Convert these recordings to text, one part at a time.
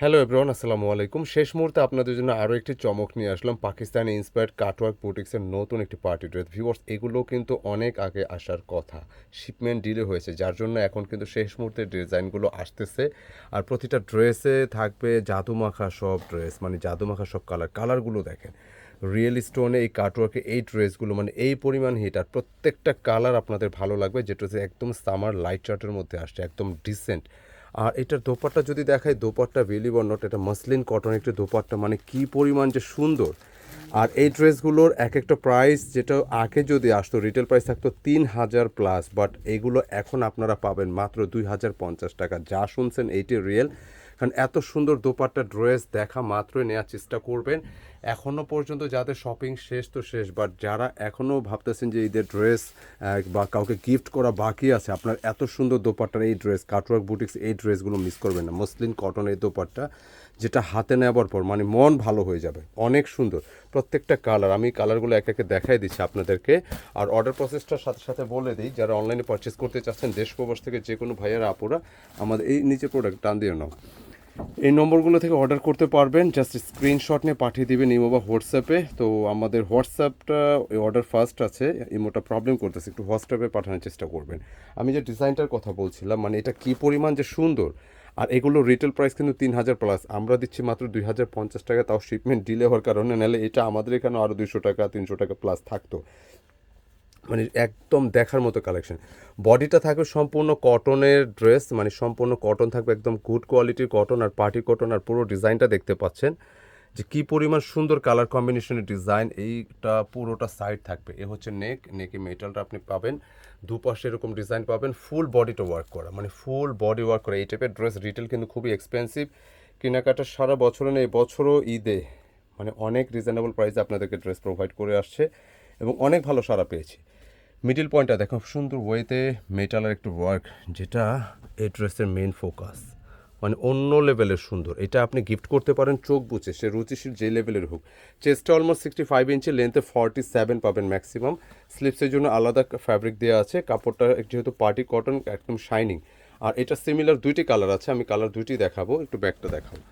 Hello everyone আসসালামু আলাইকুম শেষ মুহূর্তে আপনাদের জন্য আরও একটি চমক নিয়ে আসলাম। পাকিস্তানি ইন্সপায়ার্ড কাটওয়ার্ক বুটিক্সের নতুন একটি পার্টি ড্রেস ভিউয়ার্স এগুলো কিন্তু অনেক আগে আসার কথা। শিপমেন্ট ডিলে হয়েছে, যার জন্য এখন কিন্তু শেষ মুহূর্তে ডিজাইনগুলো আসতেছে। আর প্রতিটা ড্রেসে থাকবে জাদুমাখা সব ড্রেস মানে জাদুমাখা সব কালার কালারগুলো দেখেন। রিয়েল স্টোনে এই কাটওয়ার্কে এই ড্রেসগুলো মানে এই পরিমাণ হিট আর প্রত্যেকটা কালার আপনাদের ভালো লাগবে, যেটা একদম সামার লাইট চার্টের মধ্যে আসছে, একদম ডিসেন্ট আর এটার দোপাট্টা যদি দেখাই, দোপাট্টা বেলি বর্ণট এটা মাসলিন কটন একটি দোপাট্টা মানে কি পরিমাণ যে সুন্দর। আর এই ড্রেসগুলোর এক একটা প্রাইস যেটা আগে যদি আসতো রিটেল প্রাইস থাকতো তিন হাজার প্লাস বাট এগুলো এখন আপনারা পাবেন মাত্র দুই হাজার পঞ্চাশ টাকা। যা শুনছেন, এইটি রিয়েল কারণ এত সুন্দর দোপাট্টা ড্রেস দেখা মাত্রই নেওয়ার চেষ্টা করবেন। এখনও পর্যন্ত যাদের শপিং শেষ তো শেষ বাট যারা এখনও ভাবতেছেন যে ঈদের ড্রেস বা কাউকে গিফট করা বাকি আছে, আপনার এত সুন্দর দোপাট্টার এই ড্রেস কাটওয়ার্ক বুটিক্স এই ড্রেসগুলো মিস করবেন না। মসলিন কটন এই দোপাট্টা, যেটা হাতে নেওয়ার পর মানে মন ভালো হয়ে যাবে। অনেক সুন্দর। প্রত্যেকটা কালার আমি কালারগুলো এক একে দেখাই দিচ্ছি আপনাদেরকে। আর অর্ডার প্রসেসটার সাথে সাথে বলে দিই, যারা অনলাইনে পারচেস করতে চাচ্ছেন, দেশ প্রবাস থেকে যে কোনো ভাইয়ারা, আপুরা, আমাদের এই নিচে প্রোডাক্ট টান দিয়ে নাও। এই নম্বরগুলো থেকে অর্ডার করতে পারবেন। জাস্ট স্ক্রিনশট নিয়ে পাঠিয়ে দিবেন ইমো বা হোয়াটসঅ্যাপে তো আমাদের হোয়াটসঅ্যাপটা অর্ডার ফার্স্ট আছে। ইমোটা প্রবলেম করতেছে। একটু হোয়াটসঅ্যাপে পাঠানোর চেষ্টা করবেন। আমি যে ডিজাইনটার কথা বলছিলাম মানে এটা কি পরিমাণ যে সুন্দর। আর এগুলো রিটেল প্রাইস কিন্তু তিন হাজার প্লাস আমরা দিচ্ছি মাত্র দুই হাজার পঞ্চাশ টাকা, তাও শিপমেন্ট ডিলে হওয়ার কারণে। নাহলে এটা আমাদের এখানে আরও দুশো টাকা, তিনশো টাকা প্লাস থাকতো। মানে একদম দেখার মতো কালেকশন বডিটা থাকবে সম্পূর্ণ কটনের ড্রেস মানে সম্পূর্ণ কটন থাকবে একদম গুড কোয়ালিটির কটন আর পার্টি কটন আর পুরো ডিজাইনটা দেখতে পাচ্ছেন। যে কী পরিমাণ সুন্দর কালার কম্বিনেশনের ডিজাইন এইটা পুরোটা সাইড থাকবে। এ হচ্ছে নেক নেকে মেটালটা আপনি পাবেন। দুপাশে এরকম ডিজাইন পাবেন ফুল বডিটা ওয়ার্ক করা। মানে ফুল বডি ওয়ার্ক করা। এই টাইপের ড্রেস রিটেল কিন্তু খুবই এক্সপেন্সিভ কেনাকাটা সারা বছরে নেই বছরও ঈদে মানে অনেক রিজনেবল প্রাইসে আপনাদেরকে ড্রেস প্রোভাইড করে আসছে এবং অনেক ভালো সারা পেয়েছি। মিডিল পয়েন্টটা দেখো সুন্দর ওয়েতে মেটালের একটু ওয়ার্ক যেটা এই ড্রেসের মেন ফোকাস মানে অন্য লেভেলের সুন্দর। এটা আপনি গিফট করতে পারেন, চোখ বুঝে, সে রুচিশীল যে লেভেলের হোক। চেস্টটা অলমোস্ট সিক্সটি ফাইভ ইঞ্চি লেন্থে ফর্টি সেভেন পাবেন ম্যাক্সিমাম স্লিপসের জন্য আলাদা ফ্যাব্রিক দেওয়া আছে। কাপড়টা যেহেতু পার্টি কটন একদম শাইনিং আর এটা সিমিলার দুইটি কালার আছে, আমি কালার দুইটি দেখাবো, একটু ব্যাগটা দেখাবো।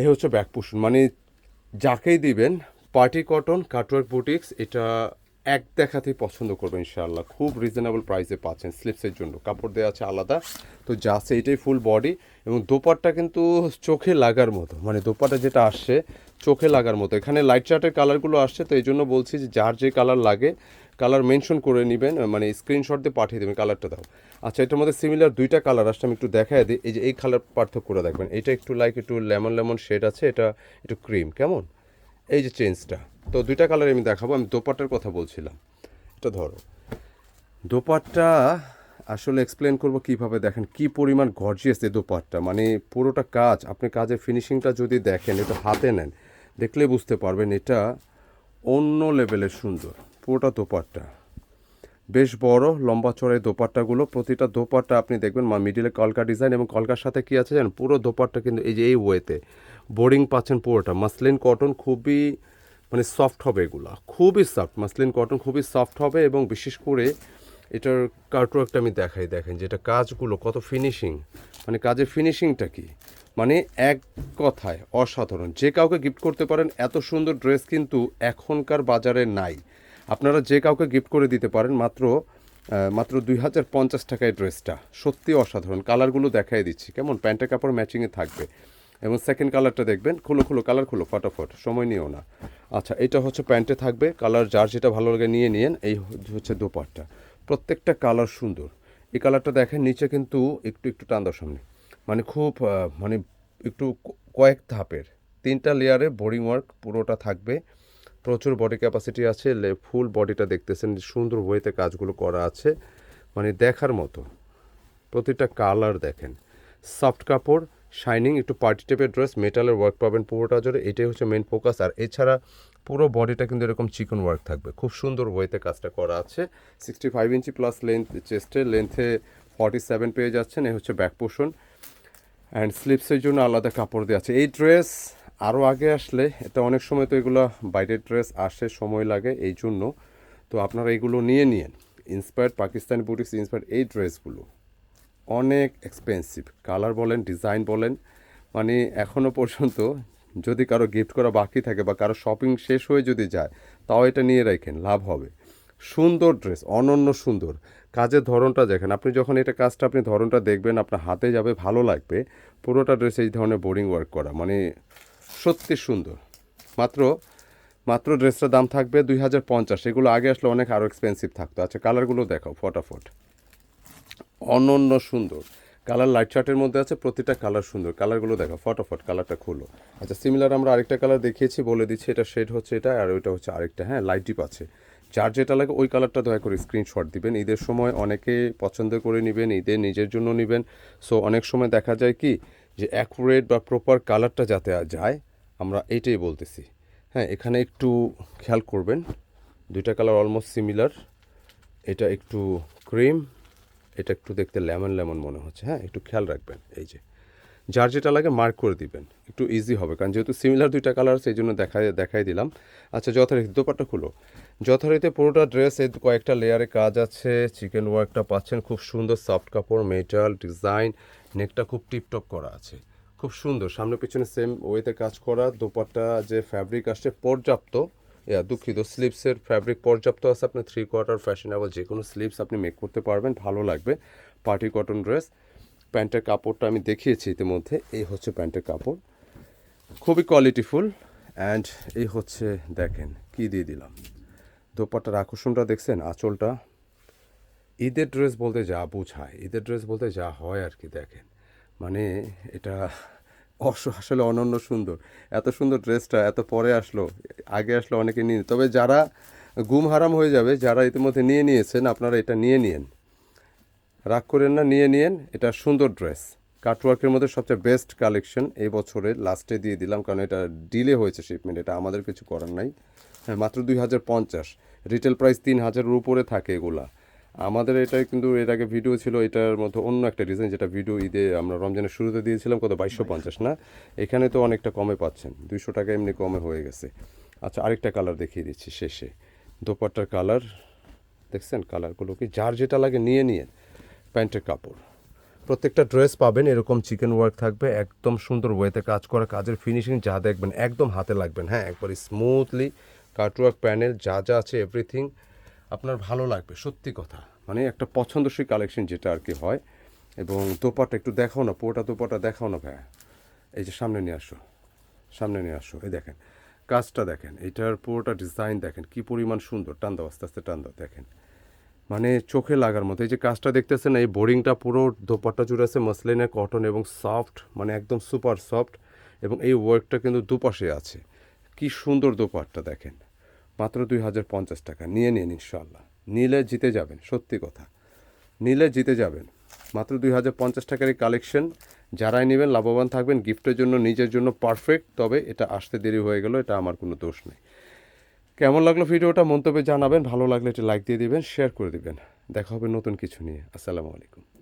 এ হচ্ছে ব্যাক পোষণ মানে যাকেই দিবেন পার্টি কটন কাটওয়ার্ক বুটিক্স এটা এক দেখাতেই পছন্দ করবে ইনশাআল্লাহ। খুব রিজনেবল প্রাইসে পাচ্ছেন। স্লিপসের জন্য। কাপড় দেওয়া আছে আলাদা। তো আছে এটাই ফুল বডি এবং দোপাট্টা কিন্তু চোখে লাগার মতো। মানে দোপাট্টা যেটা আসছে, চোখে লাগার মতো। এখানে লাইট চার্টের কালারগুলো আসছে, তো এই জন্য বলছি যে যার যে কালার লাগে কালার মেনশন করে নেবেন মানে স্ক্রিনশট দিয়ে পাঠিয়ে দেবেন কালারটা দাও। আচ্ছা এটার মধ্যে সিমিলার দুইটা কালার আসছে, আমি একটু দেখাই দিই। এই যে এই কালার পার্থক্য করে দেখবেন। এটা একটু লাইক একটু লেমন লেমন শেড আছে, এটা একটু ক্রিম কেমন? এই যে চেঞ্জটা তো দুইটা কালার আমি দেখাবো, আমি দোপাট্টার কথা বলছিলাম। এটা ধরো। দোপাট্টা আসলে এক্সপ্লেন করব কীভাবে দেখেন, কি পরিমাণ গর্জিয়াস এই দোপাট্টা। মানে পুরোটা কাজ, আপনি কাজের ফিনিশিংটা যদি দেখেন, এটা হাতে নেন, দেখলে বুঝতে পারবেন এটা অন্য লেভেলের সুন্দর, পুরোটা দোপাট্টা। বেশ বড়, লম্বা চড়াই দোপাট্টাগুলো, প্রতিটা দোপাট্টা আপনি দেখবেন, মা মিডিলে কলকা ডিজাইন এবং কলকার সাথে কি আছে জানেন, পুরো দোপাট্টা কিন্তু এই যে এই ওয়েতে বোরিং পাচ্ছেন পুরোটা। মাসলিন কটন খুবই মানে সফট হবে এগুলো। খুবই সফট মাসলিন কটন খুবই সফট হবে এবং বিশেষ করে এটার কার্টওয়ার্কটা আমি দেখাই, দেখেন যে এটা কাজগুলো কত ফিনিশিং মানে কাজের ফিনিশিংটা কি? মানে এক কথায় অসাধারণ। যে কাউকে গিফট করতে পারেন, এত সুন্দর ড্রেস কিন্তু এখনকার বাজারে নাই। আপনারা যে কাউকে গিফট করে দিতে পারেন, মাত্র মাত্র দুই হাজার পঞ্চাশ টাকায় ড্রেসটা সত্যি অসাধারণ। কালারগুলো দেখাই দিচ্ছি। কেমন? প্যান্টের কাপড় ম্যাচিংয়ে থাকবে। এবং সেকেন্ড কালারটা দেখবেন। খুলো খুলো কালার খুলো, ফটাফট, সময় নিও না। আচ্ছা এটা হচ্ছে প্যান্টে থাকবে। কালার যার যেটা ভালো লাগে নিয়ে নিয়েন। এই হচ্ছে দোপাট্টা। প্রত্যেকটা কালার সুন্দর। এই কালারটা দেখেন, নিচে কিন্তু একটু একটু টান সামনে। মানে খুব মানে একটু কয়েক ধাপের। তিনটা লেয়ারে বোরিং ওয়ার্ক পুরোটা থাকবে। প্রচুর বডি ক্যাপাসিটি আছে। ফুল বডিটা দেখতেছেন সুন্দর ওয়েতে কাজগুলো করা আছে। মানে দেখার মতো। প্রতিটা কালার দেখেন। সফট কাপড় শাইনিং একটু পার্টি টাইপের ড্রেস মেটালের ওয়ার্ক পাবেন পুরোটা জোরে এটাই হচ্ছে মেন ফোকাস আর এছাড়া পুরো বডিটা কিন্তু এরকম চিকন ওয়ার্ক থাকবে। খুব সুন্দর ওয়েতে কাজটা করা আছে। Sixty five inch plus length চেস্টের লেন্থে ফর্টি সেভেন পেয়ে যাচ্ছেন এই হচ্ছে ব্যাক পোর্শন অ্যান্ড স্লিপসের জন্য আলাদা কাপড় দেওয়া আছে। এই ড্রেস আরও আগে আসলে, এটা অনেক সময় তো এগুলো বাইরের ড্রেস আসে, সময় লাগে এই জন্য। তো আপনারা এগুলো নিয়ে নিন ইন্সপায়ার্ড পাকিস্তানি বুটিক্স ইন্সপায়ার্ড এই ড্রেসগুলো অনেক এক্সপেন্সিভ কালার বলেন ডিজাইন বলেন মানে এখনও পর্যন্ত যদি কারও গিফট করা বাকি থাকে বা কারও শপিং শেষ হয়ে যদি যায়, তাও এটা নিয়ে রাখেন, লাভ হবে। সুন্দর ড্রেস অনন্য সুন্দর। কাজের ধরনটা দেখেন, আপনি যখন এটা কাজটা, আপনি ধরনটা দেখবেন, আপনার হাতে যাবে, ভালো লাগবে। পুরোটা ড্রেস এই ধরনের বোরিং ওয়ার্ক করা মানে সত্যি সুন্দর। মাত্র মাত্র ড্রেসটার দাম থাকবে দুই হাজার পঞ্চাশ, এগুলো আগে আসলে অনেক আরও এক্সপেন্সিভ থাকতো। আচ্ছা কালারগুলো দেখাও, ফটাফট। অনন্য সুন্দর। কালার লাইট চার্টের মধ্যে আছে প্রতিটা কালার সুন্দর। কালারগুলো দেখো, ফটাফট কালারটা খুলো। আচ্ছা সিমিলার আমরা আরেকটা কালার দেখিয়েছি, বলে দিচ্ছি, এটা শেড হচ্ছে এটা আর ওইটা হচ্ছে আরেকটা হ্যাঁ লাইট ডিপ আছে। যার যেটা লাগে, ওই কালারটা দয়া করে স্ক্রিনশট দিবেন। ঈদের সময় অনেকে পছন্দ করে নেবেন, ঈদের নিজের জন্য নেবেন। সো অনেক সময় দেখা যায় কি যে অ্যাকুরেট বা প্রপার কালারটা যাতে যায়, আমরা এইটাই বলতেছি। হ্যাঁ এখানে একটু খেয়াল করবেন, দুইটা কালার অলমোস্ট সিমিলার এটা একটু ক্রিম এটা একটু দেখতে লেমন লেমন মনে হচ্ছে হ্যাঁ? একটু খেয়াল রাখবেন, এই যে। যার যেটা লাগে মার্ক করে দিবেন, একটু ইজি হবে, কারণ যেহেতু সিমিলার দুইটা কালার এই জন্য দেখাই দেখাই দিলাম। আচ্ছা যথারীতি দোপাট্টা খুলো। যথারীতি পুরোটা ড্রেস এই কয়েকটা লেয়ারে কাজ আছে চিকেন ওয়ার্কটা পাচ্ছেন, খুব সুন্দর সফট কাপড় মেটাল ডিজাইন নেকটা খুব টিপটপ করা আছে। খুব সুন্দর সামনে পিছনে সেম ওয়েতে কাজ করা, দোপাট্টা যে ফ্যাব্রিক আসছে, পর্যাপ্ত ইয়া দুঃখিত। স্লিপসের ফ্যাব্রিক পর্যাপ্ত আছে আপনি থ্রি কোয়ার্টার ফ্যাশনেবল যে কোনো স্লিপস আপনি মেক করতে পারবেন, ভালো লাগবে। পার্টি কটন ড্রেস প্যান্টের কাপড়টা আমি দেখিয়েছি ইতিমধ্যে, এই হচ্ছে প্যান্টের কাপড়। খুবই কোয়ালিটিফুল অ্যান্ড এই হচ্ছে, দেখেন, কি দিয়ে দিলাম। দোপাট্টার আকর্ষণটা দেখছেন, আঁচলটা। ঈদের ড্রেস বলতে যা বোঝায়, ঈদের ড্রেস বলতে যা হয় আর কি, দেখেন। মানে এটা অস, আসলে অনন্য সুন্দর। এত সুন্দর ড্রেসটা, এত পরে আসলো, আগে আসলো অনেকে নিয়ে, তবে যারা গুম হারাম হয়ে যাবে, যারা ইতিমধ্যে নিয়ে নিয়েছেন, আপনারা এটা নিয়ে নিয়েন। রাগ করেন না, নিয়ে নিয়েন, এটা সুন্দর ড্রেস। কাটওয়ার্কের মধ্যে সবচেয়ে বেস্ট কালেকশন এই বছরের লাস্টে দিয়ে দিলাম, কারণ এটা ডিলে হয়েছে শিপমেন্ট, এটা আমাদের কিছু করার নাই। হ্যাঁ মাত্র দুই হাজার পঞ্চাশ। রিটেল প্রাইস তিন হাজারের উপরে থাকে এগুলা। আমাদের এটা কিন্তু এর আগে ভিডিও ছিল, এটার মধ্যে অন্য একটা ডিজাইন যেটা ভিডিও ঈদে আমরা রমজানের শুরুতে দিয়েছিলাম, কত? বাইশশো পঞ্চাশ, না? এখানে তো অনেকটা কমে পাচ্ছেন, দুইশো টাকা এমনি কমে হয়ে গেছে। আচ্ছা আরেকটা কালার দেখিয়ে দিচ্ছি শেষে। দোপাট্টার কালার দেখছেন কালারগুলো কি? যার যেটা লাগে নিয়ে নিয়ে প্যান্টের কাপড়। প্রত্যেকটা ড্রেস পাবেন, এরকম চিকেন ওয়ার্ক থাকবে, একদম সুন্দর ওয়েতে কাজ করা, কাজের ফিনিশিং যা দেখবেন, একদম হাতে লাগবেন। হ্যাঁ একবারে স্মুথলি কাটওয়ার্ক প্যানেল যা যা আছে এভরিথিং আপনার ভালো লাগবে, সত্যি কথা। মানে একটা পছন্দসই কালেকশন যেটা আর কি হয়। এবং দোপাটা একটু দেখাও না পুরোটা দোপাটা দেখাও না ভাইয়া। এই যে সামনে নিয়ে আসো, সামনে নিয়ে আসো, এই দেখেন। কাজটা দেখেন এটার পুরোটা ডিজাইন দেখেন, কি পরিমাণ সুন্দর, টান দাও, আস্তে আস্তে টান দাও, দেখেন। মানে চোখে লাগার মতো, এই যে কাজটা দেখতেছেন, এই বোরিংটা পুরো দোপাট্টা জুড়ে আছে মসলিনের কটন এবং সফট মানে একদম সুপার সফট এবং এই ওয়ার্কটা কিন্তু দুপাশে আছে। কি সুন্দর দোপাট্টা, দেখেন। মাত্র দুই হাজার পঞ্চাশ টাকা। নিয়ে নিন ইনশাল্লাহ নিলে জিতে যাবেন, সত্যি কথা। নিলে জিতে যাবেন। মাত্র দুই হাজার পঞ্চাশ টাকার এই কালেকশন যারাই নেবেন, লাভবান থাকবেন, গিফটের জন্য, নিজের জন্য পারফেক্ট তবে এটা আসতে দেরি হয়ে গেল, এটা আমার কোনো দোষ নেই। কেমন লাগল ভিডিওটা, মন্তব্যে জানাবেন। ভালো লাগলে এটা লাইক দিয়ে দিবেন শেয়ার করে দিবেন। দেখা হবে নতুন কিছু নিয়ে। আসসালামু আলাইকুম।